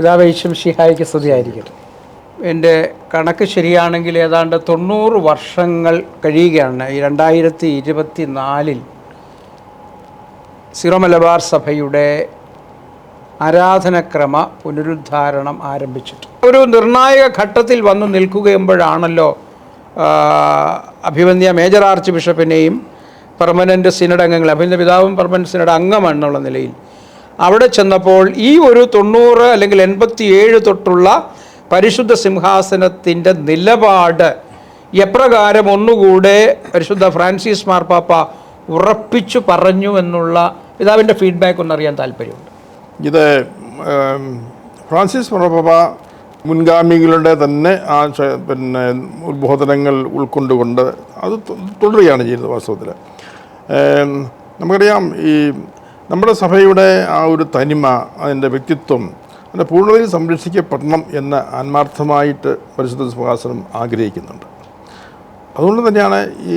പിതാവേശം ഷിഹായിക്ക് സ്തുതിയായിരിക്കട്ടെ. എന്റെ കണക്ക് ശരിയാണെങ്കിൽ ഏതാണ്ട് തൊണ്ണൂറ് വർഷങ്ങൾ കഴിയുകയാണ്. ഈ രണ്ടായിരത്തി ഇരുപത്തി നാലിൽ സിറോ മലബാർ സഭയുടെ ആരാധനക്രമ പുനരുദ്ധാരണം ആരംഭിച്ചിട്ട്. ഒരു നിർണായക ഘട്ടത്തിൽ വന്ന് നിൽക്കുകയുമ്പോഴാണല്ലോ അഭിവന്യ മേജർ ആർച്ച് ബിഷപ്പിനെയും പെർമനന്റ് സിനഡ് അംഗങ്ങളെ അഭിനന്ദ പിതാവും പെർമനന്റ് സിനഡ് അംഗമാണെന്നുള്ള നിലയിൽ അവിടെ ചെന്നപ്പോൾ ഈ ഒരു തൊണ്ണൂറ് അല്ലെങ്കിൽ എൺപത്തി ഏഴ് തൊട്ടുള്ള പരിശുദ്ധ സിംഹാസനത്തിന്റെ നിലപാട് എപ്രകാരം ഒന്നുകൂടെ പരിശുദ്ധ ഫ്രാൻസിസ് മാർപ്പാപ്പ ഉറപ്പിച്ചു പറഞ്ഞു എന്നുള്ള പിതാവിന്റെ ഫീഡ്ബാക്ക് ഒന്നറിയാൻ താല്പര്യമുണ്ട്. ഇത് ഫ്രാൻസിസ് മാർപ്പാപ്പ മുൻഗാമികളുടെ തന്നെ ആ പിന്നെ ഉദ്ബോധനങ്ങൾ ഉൾക്കൊണ്ടുകൊണ്ട് അത് തുടരുകയാണ് ചെയ്യുന്നത് വാസ്തവത്തിൽ. നമുക്കറിയാം ഈ നമ്മുടെ സഭയുടെ ആ ഒരു തനിമ അതിന്റെ വ്യക്തിത്വം അതിന്റെ പൂർണതയിൽ സംരക്ഷിക്കപ്പെടണം എന്ന് ആത്മാർത്ഥമായിട്ട് പരിശുദ്ധ സുഹാസനം ആഗ്രഹിക്കുന്നുണ്ട്. അതുകൊണ്ട് തന്നെയാണ് ഈ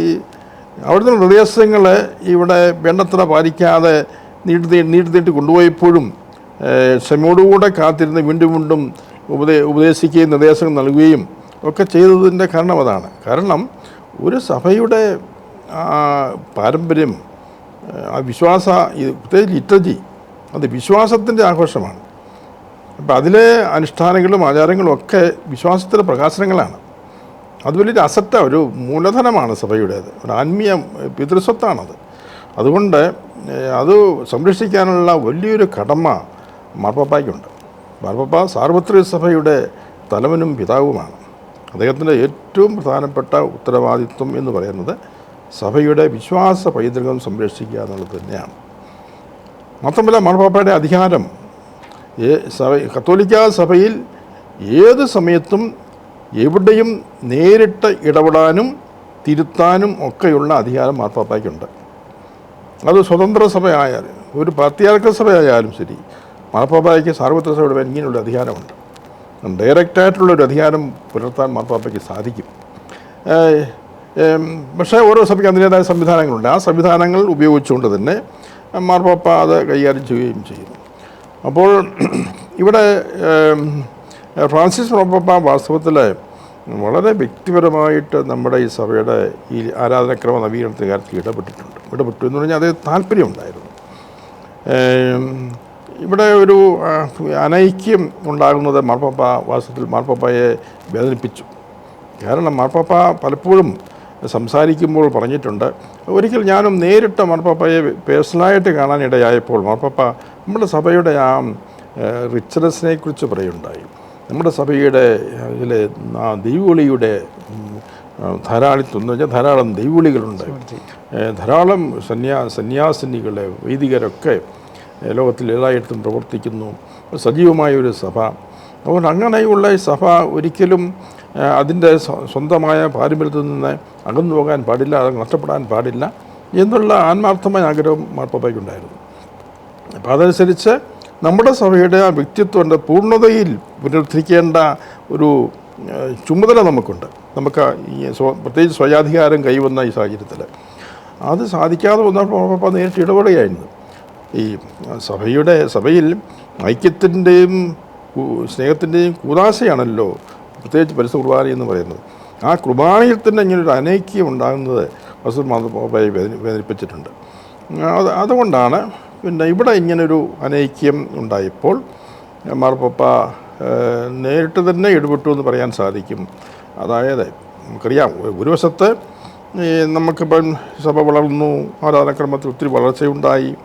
അവിടുത്തെ നിർദ്ദേശങ്ങൾ ഇവിടെ വേണ്ടത്ര പാലിക്കാതെ നീട്ടി നീട്ടി നീട്ടി കൊണ്ടുപോയപ്പോഴും ക്ഷമയോടുകൂടെ കാത്തിരുന്ന് വീണ്ടും വീണ്ടും ഉപദേ ഉപദേശിക്കുകയും നിർദ്ദേശങ്ങൾ നൽകുകയും ഒക്കെ ചെയ്തതിന്റെ കാരണം അതാണ്. കാരണം ഒരു സഭയുടെ പാരമ്പര്യം ആ വിശ്വാസ ഈ പ്രത്യേകിച്ച് ലിറ്റർജി അത് വിശ്വാസത്തിന്റെ ആഘോഷമാണ്. അപ്പോൾ അതിലെ അനുഷ്ഠാനങ്ങളും ആചാരങ്ങളും ഒക്കെ വിശ്വാസത്തിലെ പ്രകാശനങ്ങളാണ്. അത് വലിയൊരു അസറ്റാണ് ഒരു മൂലധനമാണ് സഭയുടേത്. ഒരു ആത്മീയ പിതൃസ്വത്താണത്. അതുകൊണ്ട് അത് സംരക്ഷിക്കാനുള്ള വലിയൊരു കടമ മാർപ്പാപ്പയ്ക്കുണ്ട്. മാർപ്പാപ്പ സാർവത്രിക സഭയുടെ തലവനും പിതാവുമാണ്. അദ്ദേഹത്തിന്റെ ഏറ്റവും പ്രധാനപ്പെട്ട ഉത്തരവാദിത്വം എന്ന് പറയുന്നത് സഭയുടെ വിശ്വാസ പൈതൃകം സംരക്ഷിക്കുക എന്നുള്ളത് തന്നെയാണ്. മാത്രമല്ല മാർപ്പാപ്പയുടെ അധികാരം സഭ കത്തോലിക്ക സഭയിൽ ഏത് സമയത്തും എവിടെയും നേരിട്ട് ഇടപെടാനും തിരുത്താനും ഒക്കെയുള്ള അധികാരം മാർപ്പാപ്പയ്ക്കുണ്ട്. അത് സ്വതന്ത്ര സഭയായാലും ഒരു പാർട്ടിയാർക്ക സഭയായാലും ശരി മാർപ്പാപ്പയ്ക്ക് സാർവത്രിക സഭയുടെ ഇങ്ങനെയുള്ള അധികാരമുണ്ട്. ഡയറക്റ്റായിട്ടുള്ള ഒരു അധികാരം പുലർത്താൻ മാർപ്പാപ്പയ്ക്ക് സാധിക്കും. പക്ഷേ ഓരോ സഭയ്ക്ക് അതിന്റേതായ സംവിധാനങ്ങളുണ്ട്. ആ സംവിധാനങ്ങൾ ഉപയോഗിച്ചുകൊണ്ട് തന്നെ മാർപ്പാപ്പ അത് കൈകാര്യം ചെയ്യുകയും ചെയ്യുന്നു അപ്പോൾ ഇവിടെ ഫ്രാൻസിസ് മാർപ്പാപ്പ വാസ്തവത്തിൽ വളരെ വ്യക്തിപരമായിട്ട് നമ്മുടെ ഈ സഭയുടെ ഈ ആരാധനക്രമ നവീകരണത്തിന്റെ കാര്യത്തിൽ ഇടപെട്ടിട്ടുണ്ട്. ഇടപെട്ടു എന്ന് പറഞ്ഞാൽ അത് താല്പര്യമുണ്ടായിരുന്നു ഇവിടെ ഒരു അനൈക്യം ഉണ്ടാകുന്നത് മാർപ്പാപ്പ വാസ്തവത്തിൽ മാർപ്പാപ്പയെ വേദനിപ്പിച്ചു. കാരണം മാർപ്പാപ്പ പലപ്പോഴും സംസാരിക്കുമ്പോൾ പറഞ്ഞിട്ടുണ്ട്. ഒരിക്കൽ ഞാനും നേരിട്ട് മാർപ്പാപ്പയെ പേഴ്സണലായിട്ട് കാണാനിടയായപ്പോൾ മാർപ്പാപ്പ നമ്മുടെ സഭയുടെ ആ റിച്ച്നെസ്സിനെ കുറിച്ച് പറയുണ്ടായി. നമ്മുടെ സഭയുടെ ഇതിലെ ആ ദൈവവിളിയുടെ ധാരാളിത്വം എന്ന് വെച്ചാൽ ധാരാളം ദൈവവിളികളുണ്ട്. ഏ, ധാരാളം സന്യാ സന്യാസിനികളെ വൈദികരൊക്കെ ലോകത്തിൽ എല്ലായിടത്തും പ്രവർത്തിക്കുന്നു. സജീവമായ ഒരു സഭ. അതുകൊണ്ട് അങ്ങനെയുള്ള സഭ ഒരിക്കലും അതിന്റെ സ്വന്തമായ പാരമ്പര്യത്തിൽ നിന്ന് അകന്നു പോകാൻ പാടില്ല അത് നഷ്ടപ്പെടാൻ പാടില്ല എന്നുള്ള ആത്മാർത്ഥമായ ആഗ്രഹം മാർപ്പാപ്പയ്ക്കുണ്ടായിരുന്നു. അപ്പം അതനുസരിച്ച് നമ്മുടെ സഭയുടെ ആ വ്യക്തിത്വന്റെ പൂർണതയിൽ പുനരുദ്ധരിക്കേണ്ട ഒരു ചുമതല നമുക്കുണ്ട്. നമുക്ക് ഈ പ്രത്യേകിച്ച് സ്വയാധികാരം കൈവന്ന ഈ സാഹചര്യത്തിൽ. അത് സാധിക്കാതെ വന്നപ്പോൾ മാർപ്പാപ്പ നേരിട്ട് ഇടപെടുകയായിരുന്നു. ഈ സഭയുടെ സഭയിൽ ഐക്യത്തിന്റെയും സ്നേഹത്തിന്റെയും കൂതാശയാണല്ലോ പ്രത്യേകിച്ച് പരിസ കുർബാന എന്ന് പറയുന്നത്. ആ കുർബാനയിൽ തന്നെ ഇങ്ങനൊരു അനൈക്യം ഉണ്ടാകുന്നത് വസൂർ മാതൃപാപ്പയെ വേദന വേദനിപ്പിച്ചിട്ടുണ്ട്. അത് അതുകൊണ്ടാണ് പിന്നെ ഇവിടെ ഇങ്ങനൊരു അനൈക്യം ഉണ്ടായപ്പോൾ മാർപ്പപ്പ നേരിട്ട് തന്നെ ഇടപെട്ടു എന്ന് പറയാൻ സാധിക്കും. അതായത് നമുക്കറിയാം ഒരു വശത്ത് നമുക്കിപ്പം സഭ വളർന്നു ആരാധനക്രമത്തിൽ ഒത്തിരി വളർച്ചയുണ്ടായി.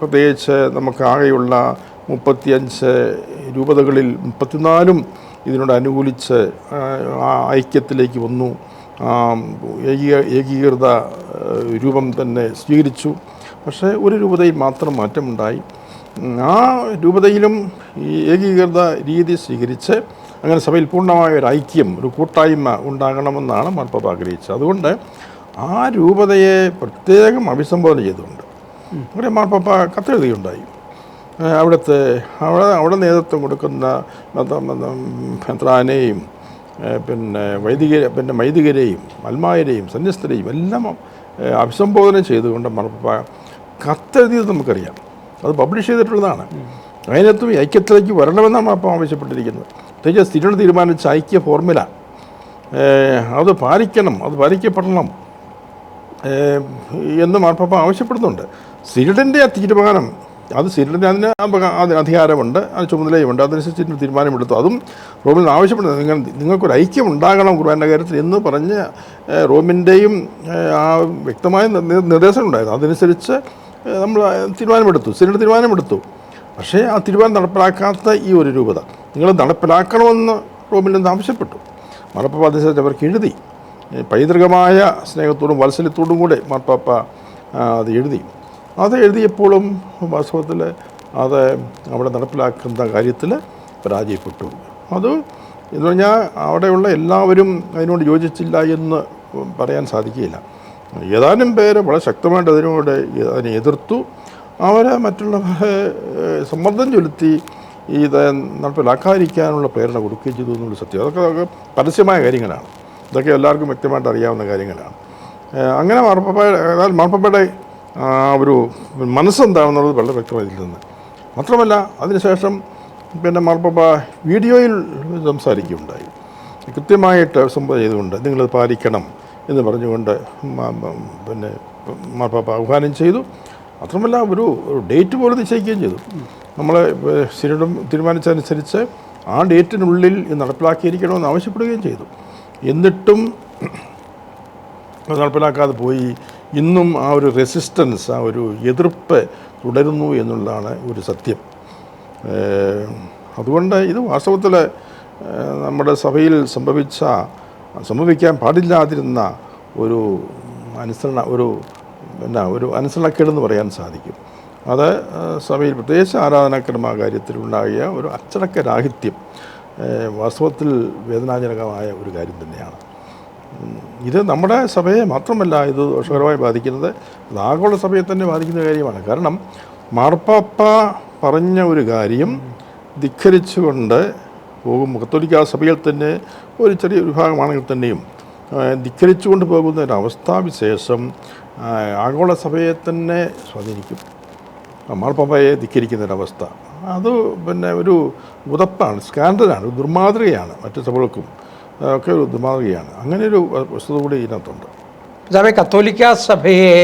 പ്രത്യേകിച്ച് നമുക്ക് ആകെയുള്ള മുപ്പത്തിയഞ്ച് രൂപതകളിൽ മുപ്പത്തിനാലും ഇതിനോട് അനുകൂലിച്ച് ഐക്യത്തിലേക്ക് വന്നു. ഏകീകൃത രൂപം തന്നെ സ്വീകരിച്ചു. പക്ഷേ ഒരു രൂപതയിൽ മാത്രം മാറ്റമുണ്ടായി. ആ രൂപതയിലും ഈ ഏകീകൃത രീതി സ്വീകരിച്ച് അങ്ങനെ സഭയിൽ പൂർണമായ ഒരു ഐക്യം ഒരു കൂട്ടായ്മ ഉണ്ടാകണമെന്നാണ് മാർപ്പാപ്പ ആഗ്രഹിച്ചത്. അതുകൊണ്ട് ആ രൂപതയെ പ്രത്യേകം അഭിസംബോധന ചെയ്തുകൊണ്ട് ഇവിടെ മാർപ്പാപ്പ കത്തെഴുതുകയുണ്ടായി. ഏഹ് അവിടുത്തെ അവിടെ അവിടെ നേതൃത്വം കൊടുക്കുന്ന മത- പിന്നെ വൈദിക പിന്നെ വൈദികരെയും അൽമായരെയും സന്യസ്തരെയും എല്ലാം അഭിസംബോധന ചെയ്തുകൊണ്ട് മറപ്പ കത്തെഴുതിയത് നമുക്കറിയാം. അത് പബ്ലിഷ് ചെയ്തിട്ടുള്ളതാണ്. അതിനകത്തും ഐക്യത്തിലേക്ക് വരണമെന്നാണ് അപ്പം ആവശ്യപ്പെട്ടിരിക്കുന്നത്. പ്രത്യേകിച്ച് സ്ഥിരം തീരുമാനിച്ച ഐക്യ ഫോർമുല അത് പാലിക്കണം അത് പാലിക്കപ്പെടണം എന്ന് മാർപ്പാപ്പ ആവശ്യപ്പെടുന്നുണ്ട്. സിരിഡിന്റെ ആ തീരുമാനം അത് സിരിഡിന് അതിന് അധികാരമുണ്ട് അത് ചുമതലയുമുണ്ട് അതനുസരിച്ച് തീരുമാനമെടുത്തു. അതും റോമിൽ ആവശ്യപ്പെടുന്നത്. നിങ്ങൾ നിങ്ങൾക്കൊരു ഐക്യം ഉണ്ടാകണം കുർബാന്റെ കാര്യത്തിൽ എന്ന് പറഞ്ഞ് റോമിന്റെയും ആ വ്യക്തമായ നിർ- നിർദ്ദേശങ്ങളുണ്ടായിരുന്നു അതനുസരിച്ച് നമ്മൾ തീരുമാനമെടുത്തു. സിരിഡ് തീരുമാനമെടുത്തു. പക്ഷേ ആ തീരുമാനം നടപ്പിലാക്കാത്ത ഈ ഒരു രൂപത നിങ്ങൾ നടപ്പിലാക്കണമെന്ന് റോമിൽ നിന്ന് ആവശ്യപ്പെട്ടു. മാർപ്പാപ്പ അതനുസരിച്ച് അവർക്ക് എഴുതി. പൈതൃകമായ സ്നേഹത്തോടും വാത്സല്യത്തോടും കൂടെ മാർപ്പാപ്പ അത് എഴുതി. അത് എഴുതിയപ്പോഴും വാസ്തവത്തിൽ അത് അവിടെ നടപ്പിലാക്കുന്ന കാര്യത്തിൽ പരാജയപ്പെട്ടു. അത് എന്ന് പറഞ്ഞാൽ അവിടെയുള്ള എല്ലാവരും അതിനോട് യോജിച്ചില്ല എന്ന് പറയാൻ സാധിക്കുകയില്ല. ഏതാനും പേര് വളരെ ശക്തമായിട്ട് അതിനോട് അതിനെ എതിർത്തു. അവരെ മറ്റുള്ളവരെ സമ്മർദ്ദം ചെലുത്തി ഇത് നടപ്പിലാക്കാതിരിക്കാനുള്ള പ്രേരണ കൊടുക്കുകയും ചെയ്തു എന്നുള്ള സത്യം. അതൊക്കെ പരസ്യമായ കാര്യങ്ങളാണ്. ഇതൊക്കെ എല്ലാവർക്കും വ്യക്തമായിട്ട് അറിയാവുന്ന കാര്യങ്ങളാണ്. അങ്ങനെ മാർപ്പപ്പ മാർപ്പാപ്പയുടെ ഒരു മനസ്സെന്താണെന്നുള്ളത് വളരെ വ്യക്തമായി ഇതിൽ നിന്ന്. മാത്രമല്ല അതിനുശേഷം പിന്നെ മാർപ്പാപ്പ വീഡിയോയിൽ സംസാരിക്കുകയുണ്ടായി. കൃത്യമായിട്ട് സംഭവം ചെയ്തുകൊണ്ട് നിങ്ങളത് പാലിക്കണം എന്ന് പറഞ്ഞുകൊണ്ട് പിന്നെ മാർപ്പാപ്പ ആഹ്വാനം ചെയ്തു. മാത്രമല്ല ഒരു ഡേറ്റ് പോലെ നിശ്ചയിക്കുകയും ചെയ്തു. നമ്മൾ സിനഡും തീരുമാനിച്ചതനുസരിച്ച് ആ ഡേറ്റിനുള്ളിൽ നടപ്പിലാക്കിയിരിക്കണമെന്ന് ആവശ്യപ്പെടുകയും ചെയ്തു. എന്നിട്ടും നടപ്പിലാക്കാതെ പോയി. ഇന്നും ആ ഒരു റെസിസ്റ്റൻസ് ആ ഒരു എതിർപ്പ് തുടരുന്നു എന്നുള്ളതാണ് ഒരു സത്യം അതുകൊണ്ട് ഇത് വാസ്തവത്തിൽ നമ്മുടെ സഭയിൽ സംഭവിച്ച സംഭവിക്കാൻ പാടില്ലാതിരുന്ന ഒരു അനുസരണ ഒരു എന്നാ ഒരു അനുസരണക്കേടെന്ന് പറയാൻ സാധിക്കും അത് സഭയിൽ പ്രത്യേകിച്ച് ആരാധനാക്രമ കാര്യത്തിലുണ്ടായ ഒരു അച്ചടക്ക രാഹിത്യം വാസ്തവത്തിൽ വേദനാജനകമായ ഒരു കാര്യം തന്നെയാണ്. ഇത് നമ്മുടെ സഭയെ മാത്രമല്ല ഇത് ദോഷകരമായി ബാധിക്കുന്നത് അത് ആഗോള സഭയെ തന്നെ ബാധിക്കുന്ന കാര്യമാണ്. കാരണം മാർപ്പാപ്പ പറഞ്ഞ ഒരു കാര്യം ധിഖരിച്ചുകൊണ്ട് പോകും. കത്തോലിക്ക സഭയിൽ തന്നെ ഒരു ചെറിയ വിഭാഗമാണെങ്കിൽ തന്നെയും ധിഖരിച്ചുകൊണ്ട് പോകുന്ന ഒരു അവസ്ഥാവിശേഷം ആഗോള സഭയെ തന്നെ സ്വാധീനിക്കും. മാർപ്പാപ്പയെ ധിക്കരിക്കുന്ന ഒരവസ്ഥ അത് പിന്നെ ഒരു ഉതപ്പാണ് സ്കാൻഡലാണ് ദുർമാതൃകയാണ് മറ്റു സഭകൾക്കും. ഒക്കെ ഒരു ദുർമാതൃകയാണ് അങ്ങനെ ഒരു വസ്തുത കൂടി ഇതിനകത്തുണ്ട്. പിതാവെ കത്തോലിക്ക സഭയെ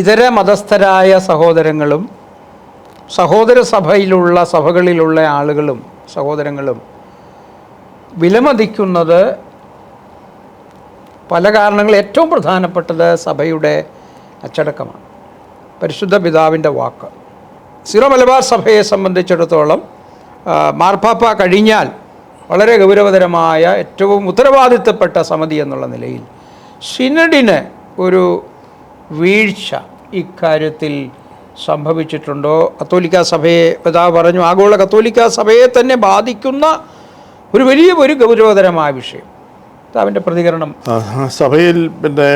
ഇതര മതസ്ഥരായ സഹോദരങ്ങളും സഹോദര സഭയിലുള്ള സഭകളിലുള്ള ആളുകളും സഹോദരങ്ങളും വിലമതിക്കുന്നത് പല കാരണങ്ങൾ ഏറ്റവും പ്രധാനപ്പെട്ടത് സഭയുടെ അച്ചടക്കമാണ്. പരിശുദ്ധ പിതാവിന്റെ വാക്ക്. സിറോ മലബാർ സഭയെ സംബന്ധിച്ചിടത്തോളം മാർപ്പാപ്പ കഴിഞ്ഞാൽ വളരെ ഗൗരവതരമായ ഏറ്റവും ഉത്തരവാദിത്തപ്പെട്ട സമിതി എന്നുള്ള നിലയിൽ സിനഡിന് ഒരു വീഴ്ച ഇക്കാര്യത്തിൽ സംഭവിച്ചിട്ടുണ്ടോ? കത്തോലിക്ക സഭയെ പിതാവ് പറഞ്ഞു ആഗോള കത്തോലിക്ക സഭയെ തന്നെ ബാധിക്കുന്ന ഒരു വലിയ ഒരു ഗൗരവതരമായ വിഷയം. പിതാവിന്റെ പ്രതികരണം. സഭയിൽ പിന്നെ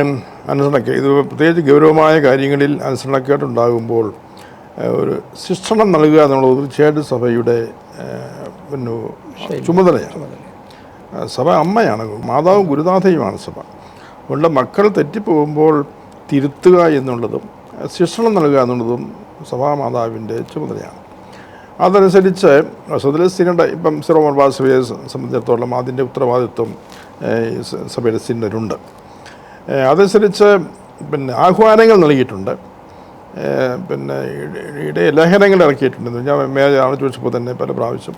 അനുസരണക്കേട് ഇത് പ്രത്യേകിച്ച് ഗൗരവമായ കാര്യങ്ങളിൽ അനുസരണക്കേട്ടുണ്ടാകുമ്പോൾ ഒരു ശിക്ഷണം നൽകുക എന്നുള്ളത് തീർച്ചയായിട്ടും സഭയുടെ പിന്നെ ചുമതലയാണ്. സഭ അമ്മയാണ്. മാതാവും ഗുരുനാഥയുമാണ് സഭ. അതുകൊണ്ട് മക്കൾ തെറ്റിപ്പോകുമ്പോൾ തിരുത്തുക എന്നുള്ളതും ശിക്ഷണം നൽകുക എന്നുള്ളതും സഭാമാതാവിന്റെ ചുമതലയാണ്. അതനുസരിച്ച് സിനഡ് ഇപ്പം സിറോമോൾ മലബാർ സഭയെ സ- സംബന്ധിച്ചിടത്തോളം അതിന്റെ ഉത്തരവാദിത്വം സഭയുടെ സിനഡിനുണ്ട് അതനുസരിച്ച് പിന്നെ ആഹ്വാനങ്ങൾ നൽകിയിട്ടുണ്ട്. പിന്നെ ഇടയിൽ ഇടയ ലേഖനങ്ങൾ ഇറക്കിയിട്ടുണ്ട്. ഞാൻ മേജർ ചോദിച്ചപ്പോൾ തന്നെ പല പ്രാവശ്യം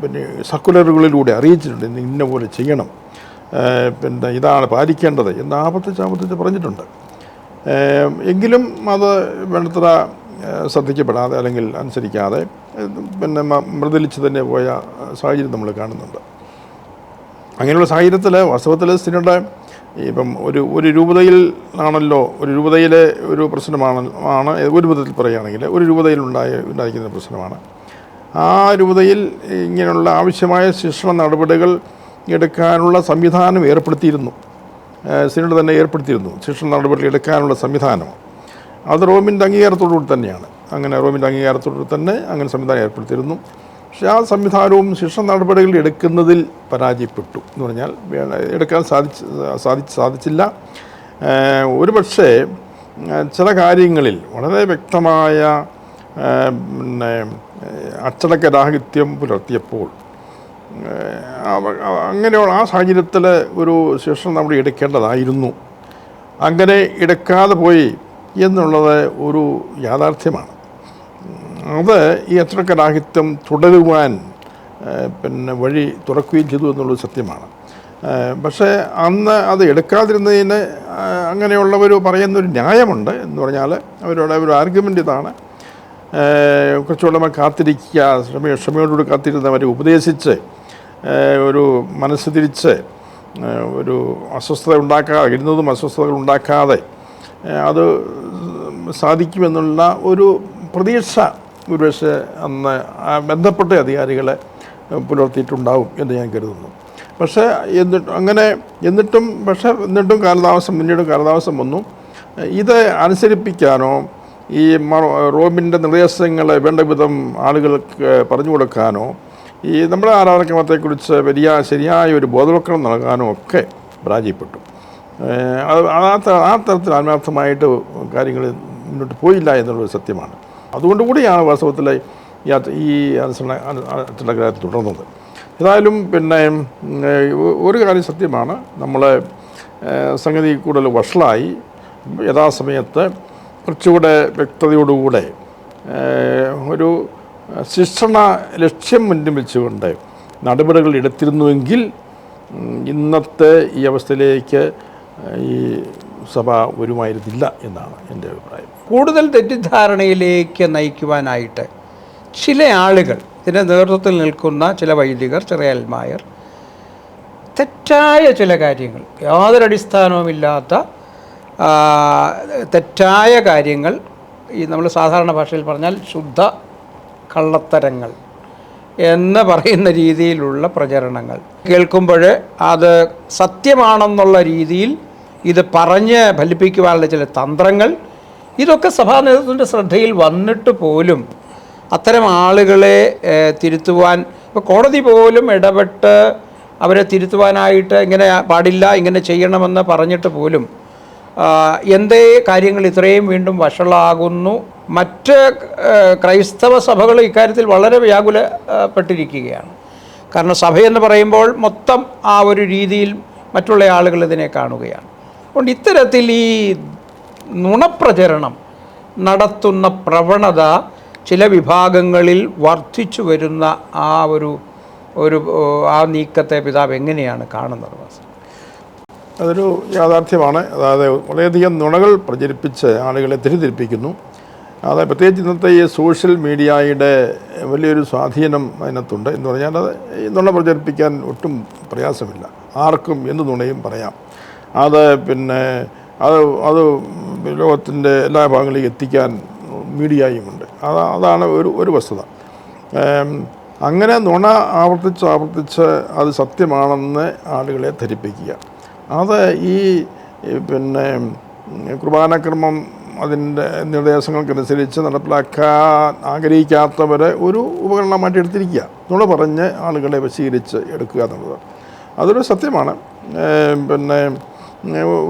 പിന്നെ സർക്കുലറുകളിലൂടെ അറിയിച്ചിട്ടുണ്ട് ഇന്ന ഇന്നപോലെ ചെയ്യണം. പിന്നെ ഇതാണ് പാലിക്കേണ്ടത് എന്ന് ആപത്തിച്ച് ആപത്തിച്ച് പറഞ്ഞിട്ടുണ്ട്. എങ്കിലും അത് വേണ്ടത്ര ശ്രദ്ധിക്കപ്പെടാതെ അല്ലെങ്കിൽ അനുസരിക്കാതെ പിന്നെ മൃദലിച്ച് തന്നെ പോയ സാഹചര്യം നമ്മൾ കാണുന്നുണ്ട്. അങ്ങനെയുള്ള സാഹചര്യത്തിൽ വാസ്തവത്തിൽ സ്ത്രീയുടെ ഇപ്പം ഒരു ഒരു രൂപതയിൽ ആണല്ലോ ഒരു രൂപതയിലെ ഒരു പ്രശ്നമാണ് ആണ് ഒരു വിധത്തിൽ പറയുകയാണെങ്കിൽ ഒരു രൂപതയിൽ ഉണ്ടായ ഉണ്ടായിരിക്കുന്ന പ്രശ്നമാണ്. ആ രൂപതയിൽ ഇങ്ങനെയുള്ള ആവശ്യമായ ശിക്ഷണ നടപടികൾ എടുക്കാനുള്ള സംവിധാനം ഏർപ്പെടുത്തിയിരുന്നു. സിനിമ തന്നെ ഏർപ്പെടുത്തിയിരുന്നു ശിക്ഷണ നടപടികൾ എടുക്കാനുള്ള സംവിധാനം. അത് റോമിന്റെ അംഗീകാരത്തോടുകൂടി തന്നെയാണ്. അങ്ങനെ റോമിന്റെ അംഗീകാരത്തോടുകൂടി തന്നെ അങ്ങനെ സംവിധാനം ഏർപ്പെടുത്തിയിരുന്നു. പക്ഷേ ആ സംവിധാനവും ശിക്ഷ നടപടികൾ എടുക്കുന്നതിൽ പരാജയപ്പെട്ടു എന്ന് പറഞ്ഞാൽ എടുക്കാൻ സാധിച്ച് സാധിച്ച് സാധിച്ചില്ല. ഒരു പക്ഷേ ചില കാര്യങ്ങളിൽ വളരെ വ്യക്തമായ പിന്നെ അച്ചടക്ക രാഹിത്യം പുലർത്തിയപ്പോൾ അങ്ങനെയുള്ള ആ സാഹചര്യത്തിൽ ഒരു ശിക്ഷ നമ്മൾ എടുക്കേണ്ടതായിരുന്നു. അങ്ങനെ എടുക്കാതെ പോയി എന്നുള്ളത് ഒരു യാഥാർത്ഥ്യമാണ്. അത് ഈ അച്ചടക്കരാഹിത്യം തുടരുവാൻ പിന്നെ വഴി തുറക്കുകയും ചെയ്തു എന്നുള്ളത് സത്യമാണ്. പക്ഷേ അന്ന് അത് എടുക്കാതിരുന്നതിന് അങ്ങനെയുള്ളവർ പറയുന്നൊരു ന്യായമുണ്ട് എന്ന് പറഞ്ഞാൽ അവരുടെ ഒരു ആർഗ്യുമെന്റ് ഇതാണ്. കുറച്ചുകൂടെ കാത്തിരിക്കുക ക്ഷമ ക്ഷമയോടുകൂടി കാത്തിരുന്നവരെ ഉപദേശിച്ച് ഒരു മനസ്സ് തിരിച്ച് ഒരു അസ്വസ്ഥത ഉണ്ടാക്കാതെ ഇരുന്നതും അസ്വസ്ഥതകൾ ഉണ്ടാക്കാതെ അത് സാധിക്കുമെന്നുള്ള ഒരു പ്രതീക്ഷ ഒരുപക്ഷെ അന്ന് ബന്ധപ്പെട്ട അധികാരികളെ പുലർത്തിയിട്ടുണ്ടാവും എന്ന് ഞാൻ കരുതുന്നു. പക്ഷേ എന്നിട്ട് അങ്ങനെ എന്നിട്ടും പക്ഷേ എന്നിട്ടും കാലതാമസം പിന്നീട് കാലതാമസം വന്നു. ഇത് അനുസരിപ്പിക്കാനോ ഈ റോമിന്റെ നിർദ്ദേശങ്ങളെ വേണ്ട വിധം ആളുകൾക്ക് പറഞ്ഞു കൊടുക്കാനോ ഈ നമ്മുടെ ആരാധനക്രമത്തെക്കുറിച്ച് വലിയ ശരിയായ ഒരു ബോധവൽക്കരണം നൽകാനോ ഒക്കെ പരാജയപ്പെട്ടു. അത് ആ തരത്തിൽ ആത്മാർത്ഥമായിട്ട് കാര്യങ്ങൾ മുന്നോട്ട് പോയില്ല എന്നുള്ളൊരു സത്യമാണ്. അതുകൊണ്ടുകൂടിയാണ് വാസ്തവത്തിൽ ഈ അനുസരണ അച്ചടക്കാരത്തിൽ തുടർന്നത്. ഏതായാലും പിന്നെ ഒരു കാര്യം സത്യമാണ്. നമ്മൾ സംഗതി കൂടുതൽ വഷളായി. യഥാസമയത്ത് കുറച്ചുകൂടെ വ്യക്തതയോടുകൂടെ ഒരു ശിക്ഷണ ലക്ഷ്യം മുന്നിൽ വെച്ചുകൊണ്ട് നടപടികൾ എടുത്തിരുന്നുവെങ്കിൽ ഇന്നത്തെ ഈ അവസ്ഥയിലേക്ക് ഈ സഭ വരുമായിരുന്നില്ല എന്നാണ് എന്റെ അഭിപ്രായം. കൂടുതൽ തെറ്റിദ്ധാരണയിലേക്ക് നയിക്കുവാനായിട്ട് ചില ആളുകൾ ഇതിന്റെ നേതൃത്വത്തിൽ നിൽക്കുന്ന ചില വൈദികർ ചെറിയൽമായർ തെറ്റായ ചില കാര്യങ്ങൾ യാതൊരു അടിസ്ഥാനവുമില്ലാത്ത തെറ്റായ കാര്യങ്ങൾ ഈ നമ്മൾ സാധാരണ ഭാഷയിൽ പറഞ്ഞാൽ ശുദ്ധ കള്ളത്തരങ്ങൾ എന്ന് പറയുന്ന രീതിയിലുള്ള പ്രചരണങ്ങൾ. കേൾക്കുമ്പോൾ അത് സത്യമാണെന്നുള്ള രീതിയിൽ ഇത് പറഞ്ഞ് ഫലിപ്പിക്കുവാനുള്ള ചില തന്ത്രങ്ങൾ ഇതൊക്കെ സഭാ നേതൃത്വത്തിന്റെ ശ്രദ്ധയിൽ വന്നിട്ട് പോലും അത്തരം ആളുകളെ തിരുത്തുവാൻ ഇപ്പോൾ കോടതി പോലും ഇടപെട്ട് അവരെ തിരുത്തുവാനായിട്ട് ഇങ്ങനെ പാടില്ല ഇങ്ങനെ ചെയ്യണമെന്ന് പറഞ്ഞിട്ട് പോലും എന്തേ കാര്യങ്ങൾ ഇത്രയും വീണ്ടും വഷളാകുന്നു? മറ്റ് ക്രൈസ്തവ സഭകൾ ഇക്കാര്യത്തിൽ വളരെ വ്യാകുലപ്പെട്ടിരിക്കുകയാണ്. കാരണം സഭയെന്ന് പറയുമ്പോൾ മൊത്തം ആ ഒരു രീതിയിൽ മറ്റുള്ള ആളുകൾ ഇതിനെ കാണുകയാണ്. അതുകൊണ്ട് ഇത്തരത്തിൽ ഈ നുണപ്രചരണം നടത്തുന്ന പ്രവണത ചില വിഭാഗങ്ങളിൽ വർദ്ധിച്ചു വരുന്ന ആ ഒരു ഒരു ആ നീക്കത്തെ പിതാവ് എങ്ങനെയാണ് കാണുന്നത് വാസു? അതൊരു യാഥാർത്ഥ്യമാണ്. അതായത് വളരെയധികം നുണകൾ പ്രചരിപ്പിച്ച് ആളുകളെ തെറ്റിദ്ധരിപ്പിക്കുന്നു. അതായത് പ്രത്യേകിച്ച് ഇന്നത്തെ ഈ സോഷ്യൽ മീഡിയയുടെ വലിയൊരു സ്വാധീനം അതിനകത്തുണ്ട് എന്ന് പറഞ്ഞാൽ അത് ഈ നുണ പ്രചരിപ്പിക്കാൻ ഒട്ടും പ്രയാസമില്ല. ആർക്കും എന്ത് നുണയും പറയാം. അത് പിന്നെ അത് അത് ലോകത്തിന്റെ എല്ലാ ഭാഗങ്ങളിലും എത്തിക്കാൻ മീഡിയയുമുണ്ട്. അത് അതാണ് ഒരു ഒരു വസ്തുത. അങ്ങനെ നുണ ആവർത്തിച്ച് ആവർത്തിച്ച് അത് സത്യമാണെന്ന് ആളുകളെ ധരിപ്പിക്കുക. അത് ഈ പിന്നെ കുർബാനക്രമം അതിന്റെ നിർദ്ദേശങ്ങൾക്കനുസരിച്ച് നടപ്പിലാക്കാൻ ആഗ്രഹിക്കാത്തവരെ ഒരു ഉപകരണമായിട്ട് എടുത്തിരിക്കുക. എന്നുള്ള പറഞ്ഞ് ആളുകളെ വശീകരിച്ച് എടുക്കുക എന്നുള്ളത്. അതൊരു സത്യമാണ്. പിന്നെ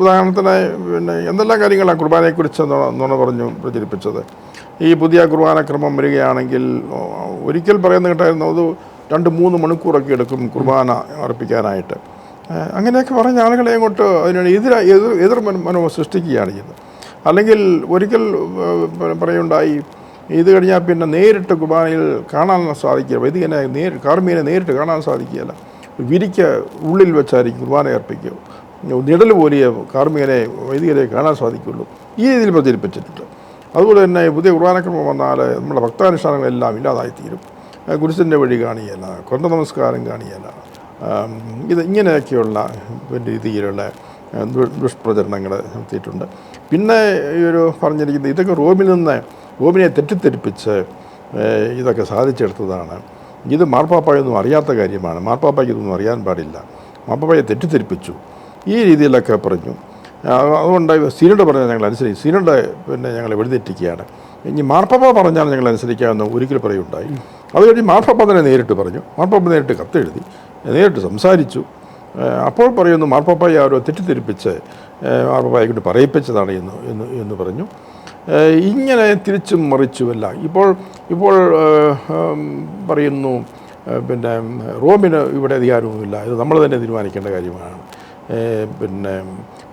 ഉദാഹരണത്തിന് പിന്നെ എന്തെല്ലാം കാര്യങ്ങളാണ് കുർബാനയെക്കുറിച്ച് നുണ പറഞ്ഞു പ്രചരിപ്പിച്ചത്? ഈ പുതിയ കുർബാനക്രമം വരികയാണെങ്കിൽ ഒരിക്കൽ പറയുന്ന കേട്ടായിരുന്നു അത് രണ്ട് മൂന്ന് മണിക്കൂറൊക്കെ എടുക്കും കുർബാന അർപ്പിക്കാനായിട്ട്. അങ്ങനെയൊക്കെ പറഞ്ഞ ആളുകളെ അങ്ങോട്ട് അതിനാണ് എതിര എതിർ എതിർ മന- മനോഭാവം സൃഷ്ടിക്കുകയാണ് ചെയ്യുന്നത്. അല്ലെങ്കിൽ ഒരിക്കൽ പറയുണ്ടായി ഇത് കഴിഞ്ഞാൽ പിന്നെ നേരിട്ട് കുർബാനയിൽ കാണാൻ സാധിക്കില്ല. വൈദികനെ നേരി കാർമീനെ നേരിട്ട് കാണാൻ സാധിക്കുകയില്ല. വിരിക്ക ഉള്ളിൽ വെച്ചായിരിക്കും കുർബാന അർപ്പിക്കുക. നിഴൽ പോലെയേ കാർമികനെ വൈദികരെ കാണാൻ സാധിക്കുള്ളൂ. ഈ രീതിയിൽ പ്രചരിപ്പിച്ചിട്ടുണ്ട്. അതുപോലെ തന്നെ പുതിയ കുർബാനക്രമം വന്നാൽ നമ്മുടെ ഭക്താനുഷ്ഠാനങ്ങളെല്ലാം ഇല്ലാതായിത്തീരും. കുരിശിന്റെ വഴി കാണിയല്ല കൊണ്ട നമസ്കാരം കാണിയല്ല. ഇത് ഇങ്ങനെയൊക്കെയുള്ള രീതിയിലുള്ള ദുഷ്പ്രചരണങ്ങൾ നടത്തിയിട്ടുണ്ട്. പിന്നെ ഈ ഒരു പറഞ്ഞിരിക്കുന്നത് ഇതൊക്കെ റോമിൽ നിന്ന് റോമിനെ തെറ്റിദ്ധരിപ്പിച്ച് ഇതൊക്കെ സാധിച്ചെടുത്തതാണ്. ഇത് മാർപ്പാപ്പായൊന്നും അറിയാത്ത കാര്യമാണ്. മാർപ്പാപ്പയ്ക്ക് ഇതൊന്നും അറിയാൻ പാടില്ല. മാർപ്പാപ്പയെ തെറ്റിദ്ധരിപ്പിച്ചു. ഈ രീതിയിലൊക്കെ പറഞ്ഞു. അതുകൊണ്ട് സീനോട് പറഞ്ഞാൽ ഞങ്ങൾ അനുസരിക്കും. സീനോട് പിന്നെ ഞങ്ങൾ വെടിതെറ്റിക്കുകയാണ് ഇനി മാർപ്പാപ്പ പറഞ്ഞാൽ ഞങ്ങൾ അനുസരിക്കാമെന്ന് ഒരിക്കൽ പറയുണ്ടായി. അത് കഴിഞ്ഞ് മാർപ്പാപ്പ തന്നെ നേരിട്ട് പറഞ്ഞു. മാർപ്പാപ്പ നേരിട്ട് കത്തെഴുതി. നേരിട്ട് സംസാരിച്ചു. അപ്പോൾ പറയുന്നു മാർപ്പാപ്പായി ആരോ തെറ്റിദ്ധരിപ്പിച്ച് മാർപ്പാപ്പായെ കൊണ്ട് പറയിപ്പിച്ചതാണ് എന്ന് എന്ന് എന്ന് പറഞ്ഞു. ഇങ്ങനെ തിരിച്ചും മറിച്ചുമല്ല. ഇപ്പോൾ ഇപ്പോൾ പറയുന്നു പിന്നെ റോമിന് ഇവിടെ അധികാരമൊന്നുമില്ല. ഇത് നമ്മൾ തന്നെ തീരുമാനിക്കേണ്ട കാര്യമാണ്. പിന്നെ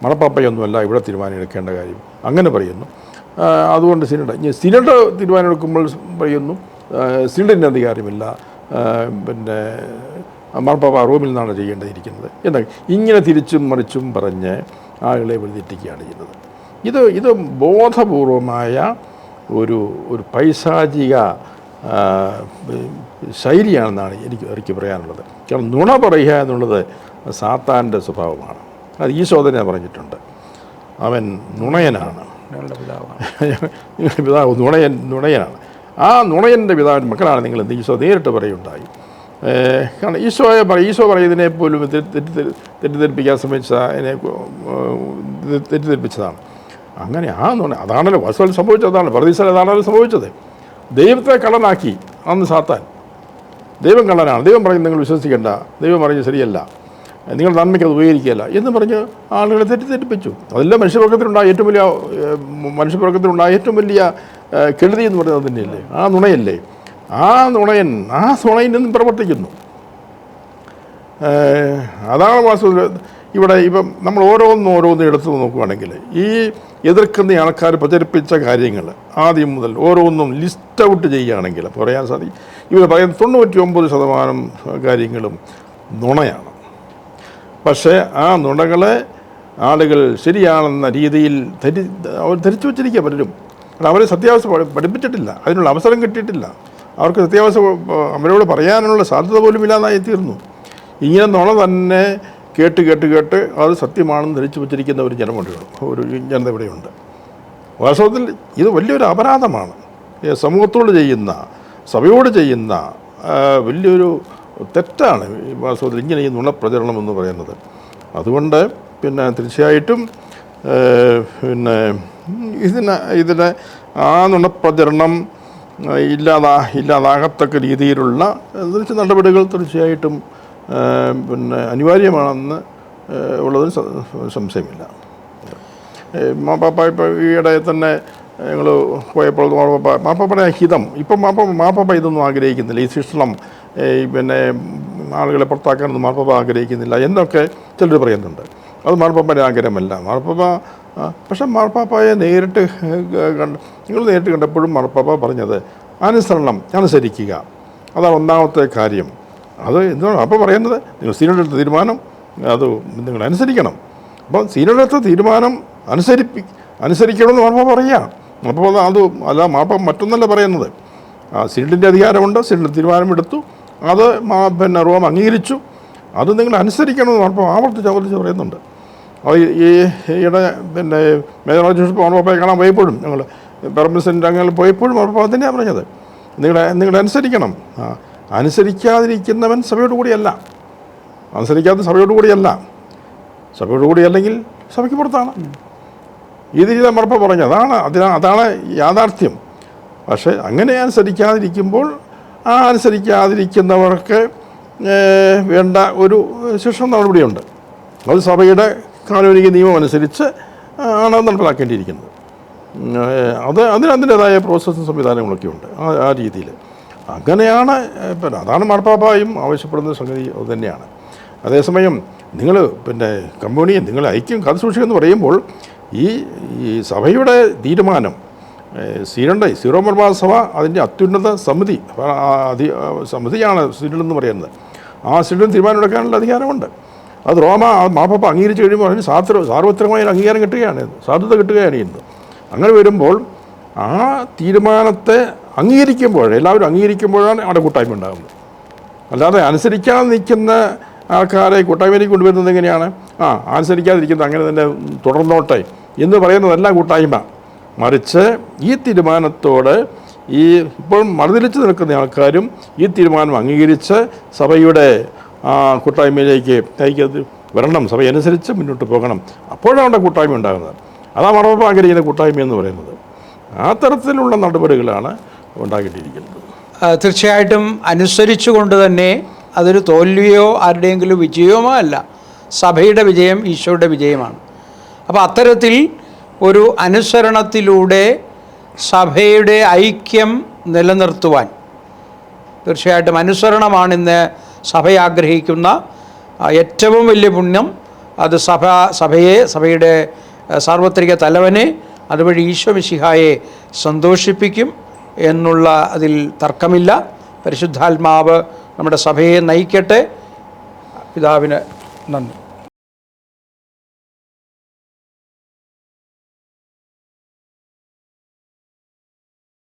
മണപ്പാപ്പയൊന്നുമല്ല ഇവിടെ തീരുമാനമെടുക്കേണ്ട കാര്യം. അങ്ങനെ പറയുന്നു. അതുകൊണ്ട് സിനഡ് സിനഡ് തീരുമാനമെടുക്കുമ്പോൾ പറയുന്നു സിലിണ്ടറിന്റെ അധികാരമില്ല. പിന്നെ മാർപ്പാപ്പ റോമിൽ നിന്നാണ് ചെയ്യേണ്ടിയിരിക്കുന്നത് എന്താ ഇങ്ങനെ തിരിച്ചും മറിച്ചും പറഞ്ഞ് ആളുകളെ വഴിതെറ്റിക്കുകയാണ് ചെയ്യുന്നത്. ഇത് ഇത് ബോധപൂർവമായ ഒരു ഒരു പൈശാചിക ആ, ശൈലിയാണെന്നാണ് എനിക്ക് എനിക്ക് പറയാനുള്ളത്. കാരണം നുണ പറയുക എന്നുള്ളത് സാത്താന്റെ സ്വഭാവമാണ്. അത് ഈശോ തന്നെ പറഞ്ഞിട്ടുണ്ട്. അവൻ നുണയനാണ്. പിതാവ് നുണയൻ നുണയനാണ്. ആ നുണയന്റെ പിതാവിന്റെ മക്കളാണ് നിങ്ങൾ ഈശോ നേരിട്ട് പറയുണ്ടായി കാരണം ഈശോയെ പറയും ഈശോ പറയുന്നതിനെ പോലും തെറ്റി തെറ്റി- തെറ്റിദ്ധരിപ്പിക്കാൻ ശ്രമിച്ച അതിനെ തെറ്റിദ്ധരിപ്പിച്ചതാണ്. അങ്ങനെ നുണ അതാണല്ലോ വസ്തു സംഭവിച്ചത്. അതാണ് പ്രതീക്ഷ അതാണല്ലോ സംഭവിച്ചത്. ദൈവത്തെ കള്ളനാക്കി അന്ന് സാത്താൻ. ദൈവം കള്ളനാണ്. ദൈവം പറഞ്ഞ് നിങ്ങൾ വിശ്വസിക്കേണ്ട. ദൈവം പറഞ്ഞ് ശരിയല്ല. നിങ്ങൾ നന്മയ്ക്ക് അത് ഉപകരിക്കുകയല്ല എന്ന് പറഞ്ഞ് ആളുകളെ തെറ്റിദ്ധരിപ്പിച്ചു. അതെല്ലാം മനുഷ്യവർഗത്തിലുണ്ടായ ഏറ്റവും വലിയ മനുഷ്യവർഗത്തിലുണ്ടായ ഏറ്റവും വലിയ കെടുതി എന്ന് പറയുന്നത് തന്നെയല്ലേ? ആ നുണയല്ലേ? ആ നുണയൻ ആ സുണയൻ നിന്നും പ്രവർത്തിക്കുന്നു. അതാണ് വാസ്തവത്തിൽ ഇവിടെ ഇപ്പം നമ്മൾ ഓരോന്നും ഓരോന്നും എടുത്തു നോക്കുകയാണെങ്കിൽ ഈ എതിർക്കുന്ന ആൾക്കാർ പ്രചരിപ്പിച്ച കാര്യങ്ങൾ ആദ്യം മുതൽ ഓരോന്നും ലിസ്റ്റ് ഔട്ട് ചെയ്യുകയാണെങ്കിൽ പറയാൻ സാധിക്കും. ഇവർ പറയുന്ന തൊണ്ണൂറ്റി ഒമ്പത് ശതമാനം കാര്യങ്ങളും നുണയാണ്. പക്ഷേ ആ നുണകളെ ആളുകൾ ശരിയാണെന്ന രീതിയിൽ ധരി അവർ ധരിച്ചു വച്ചിരിക്കുക പലരും. അവരെ സത്യാവസ്ഥ പഠി- പഠിപ്പിച്ചിട്ടില്ല. അതിനുള്ള അവസരം കിട്ടിയിട്ടില്ല. അവർക്ക് സത്യാവസ്ഥ അവരോട് പറയാനുള്ള സാധ്യത പോലും ഇല്ലാതായി തീർന്നു. ഇങ്ങനെ നുണ തന്നെ കേട്ട് കേട്ട് കേട്ട് അത് സത്യമാണെന്ന് ധരിച്ചു വച്ചിരിക്കുന്ന ഒരു ജനമുണ്ട് ഒരു ജനത ഇവിടെയുണ്ട്. വാസ്തവത്തിൽ ഇത് വലിയൊരു അപരാധമാണ്. സമൂഹത്തോട് ചെയ്യുന്ന സഭയോട് ചെയ്യുന്ന വലിയൊരു തെറ്റാണ് വാസ്തവത്തിൽ ഇങ്ങനെ ഈ നുണപ്രചരണം എന്ന് പറയുന്നത്. അതുകൊണ്ട് പിന്നെ തീർച്ചയായിട്ടും പിന്നെ ഇതിന് ഇതിന് ആ നുണപ്രചരണം ഇല്ലാതാ ഇല്ലാതാകത്തക്ക രീതിയിലുള്ള തീർച്ച നടപടികൾ തീർച്ചയായിട്ടും പിന്നെ അനിവാര്യമാണെന്ന് ഉള്ളതിൽ സംശയമില്ല. മാപ്പാപ്പ ഇപ്പോൾ ഈയിടെ തന്നെ ഞങ്ങൾ പോയപ്പോൾ മാപ്പാപ്പ മാപ്പാപ്പയുടെ ഹിതം ഇപ്പം മാപ്പ മാപ്പാപ്പ ഇതൊന്നും ആഗ്രഹിക്കുന്നില്ല. ഈ ശിക്ഷണം പിന്നെ ആളുകളെ പുറത്താക്കാനൊന്നും മാപ്പാപ്പ ആഗ്രഹിക്കുന്നില്ല. എന്നൊക്കെ ചിലർ പറയുന്നുണ്ട്. അത് മാർപ്പാപ്പന്റെ ആഗ്രഹമല്ല. മാർപ്പാപ്പ പക്ഷെ മാർപ്പാപ്പയെ നേരിട്ട് കണ്ട് നിങ്ങൾ നേരിട്ട് കണ്ടപ്പോഴും മാർപ്പാപ്പ പറഞ്ഞത് അനുസരണം അനുസരിക്കുക. അതാണ് ഒന്നാമത്തെ കാര്യം. അത് എന്താണ് അപ്പോൾ പറയുന്നത് നിങ്ങൾ സീനിയുടെ തീരുമാനം അത് നിങ്ങൾ അനുസരിക്കണം. അപ്പോൾ സീനിയുടെ തീരുമാനം അനുസരിപ്പി അനുസരിക്കണമെന്ന് മാർപ്പാപ്പ പറയുക. അപ്പോൾ അത് അല്ല മാർപ്പാപ്പ മറ്റൊന്നല്ല പറയുന്നത്. ആ സീനിന്റെ അധികാരമുണ്ട് സീനിന്റെ തീരുമാനമെടുത്തു. അത് പിന്നെ റോം അംഗീകരിച്ചു. അത് നിങ്ങൾ അനുസരിക്കണമെന്ന് മാർപ്പാപ്പ ആവർത്തിച്ച് ആവർത്തിച്ച് പറയുന്നുണ്ട്. അത് ഈ- ഈയിടെ പിന്നെ മേജർ ബിഷപ്പ് മാർപ്പാപ്പയെ കാണാൻ പോയപ്പോഴും ഞങ്ങൾ പെർമിസിന്റെ അങ്ങനെ പോയപ്പോഴും മാർപ്പാപ്പ തന്നെയാണ് പറഞ്ഞത് നിങ്ങളെ നിങ്ങൾ അനുസരിക്കണം. അനുസരിക്കാതിരിക്കുന്നവൻ സഭയോട് കൂടിയല്ല. അനുസരിക്കാത്ത സഭയോട് കൂടിയല്ല. സഭയോട് കൂടി അല്ലെങ്കിൽ സഭയ്ക്ക് പുറത്താണ്. ഈ രീതി മറപ്പ് പറഞ്ഞു. അതാണ് അതിനാ അതാണ് യാഥാർത്ഥ്യം. പക്ഷേ അങ്ങനെ അനുസരിക്കാതിരിക്കുമ്പോൾ ആ അനുസരിക്കാതിരിക്കുന്നവർക്ക് വേണ്ട ഒരു ശിക്ഷ നടപടിയുണ്ട്. അത് സഭയുടെ കാനൂനിക നിയമം അനുസരിച്ച് ആണ് നടപ്പിലാക്കേണ്ടിയിരിക്കുന്നത്. അത് അതിന് അതിന്റെതായ പ്രോസസ്സും സംവിധാനങ്ങളൊക്കെ ഉണ്ട് ആ രീതിയിൽ. അങ്ങനെയാണ് പിന്നെ അതാണ് മാർപ്പാപ്പായും ആവശ്യപ്പെടുന്ന സംഗതി അത് തന്നെയാണ്. അതേസമയം നിങ്ങൾ പിന്നെ കമ്പനി നിങ്ങൾ ഐക്യം കാത്തു സൂക്ഷിക്കുമെന്ന് പറയുമ്പോൾ ഈ ഈ സഭയുടെ തീരുമാനം സീരണ്ട സീറോ മർമാ സഭ അതിന്റെ അത്യുന്നത സമിതി സമിതിയാണ് സീരണ്ടെന്ന് എന്ന് പറയുന്നത്. ആ സീനൽ തീരുമാനമെടുക്കാനുള്ള അധികാരമുണ്ട്. അത് റോമ ആ മാപ്പ അംഗീകരിച്ച് കഴിയുമ്പോൾ അതിന് സാത്ര സാർവത്രികമായ അംഗീകാരം കിട്ടുകയാണ്. സാധ്യത കിട്ടുകയാണ് ഇന്ന് അങ്ങനെ വരുമ്പോൾ ആ തീരുമാനത്തെ അംഗീകരിക്കുമ്പോൾ എല്ലാവരും അംഗീകരിക്കുമ്പോഴാണ് അവിടെ കൂട്ടായ്മ ഉണ്ടാകുന്നത് അല്ലാതെ അനുസരിക്കാതെ നിൽക്കുന്ന ആൾക്കാരെ കൂട്ടായ്മയിലേക്ക് കൊണ്ടുവരുന്നത് എങ്ങനെയാണ്? ആ അനുസരിക്കാതിരിക്കുന്നത് അങ്ങനെ തന്നെ തുടർന്നോട്ടെ എന്ന് പറയുന്നതല്ല കൂട്ടായ്മ. മറിച്ച് ഈ തീരുമാനത്തോട് ഈ ഇപ്പോൾ മറുതിരിച്ച് നിൽക്കുന്ന ആൾക്കാരും ഈ തീരുമാനം അംഗീകരിച്ച് സഭയുടെ കൂട്ടായ്മയിലേക്ക് തയ്ക്കത് വരണം. സഭയനുസരിച്ച് മുന്നോട്ട് പോകണം. അപ്പോഴാണ് അവിടെ കൂട്ടായ്മ ഉണ്ടാകുന്നത്. അതാ മറവപ്പ് ആഗ്രഹിക്കുന്ന കൂട്ടായ്മ എന്ന് പറയുന്നത്. ആ തരത്തിലുള്ള നടപടികളാണ് ഉണ്ടാക്കിയിട്ടിരിക്കുന്നത്. തീർച്ചയായിട്ടും അനുസരിച്ചുകൊണ്ട് തന്നെ അതൊരു തോൽവിയോ ആരുടെയെങ്കിലും വിജയമോ അല്ല സഭയുടെ വിജയം ഈശോയുടെ വിജയമാണ്. അപ്പോൾ അത്തരത്തിൽ ഒരു അനുസരണത്തിലൂടെ സഭയുടെ ഐക്യം നിലനിർത്തുവാൻ തീർച്ചയായിട്ടും അനുസരണമാണ് ഇന്ന് സഭ ആഗ്രഹിക്കുന്ന ഏറ്റവും വലിയ പുണ്യം അത് സഭ സഭയെ സഭയുടെ സാർവത്രിക തലവനെ അതുവഴി ഈശ്വമിശിഹായെ സന്തോഷിപ്പിക്കും എന്നുള്ള അതിൽ തർക്കമില്ല. പരിശുദ്ധാത്മാവ് നമ്മുടെ സഭയെ നയിക്കട്ടെ. പിതാവിന് നന്ദി.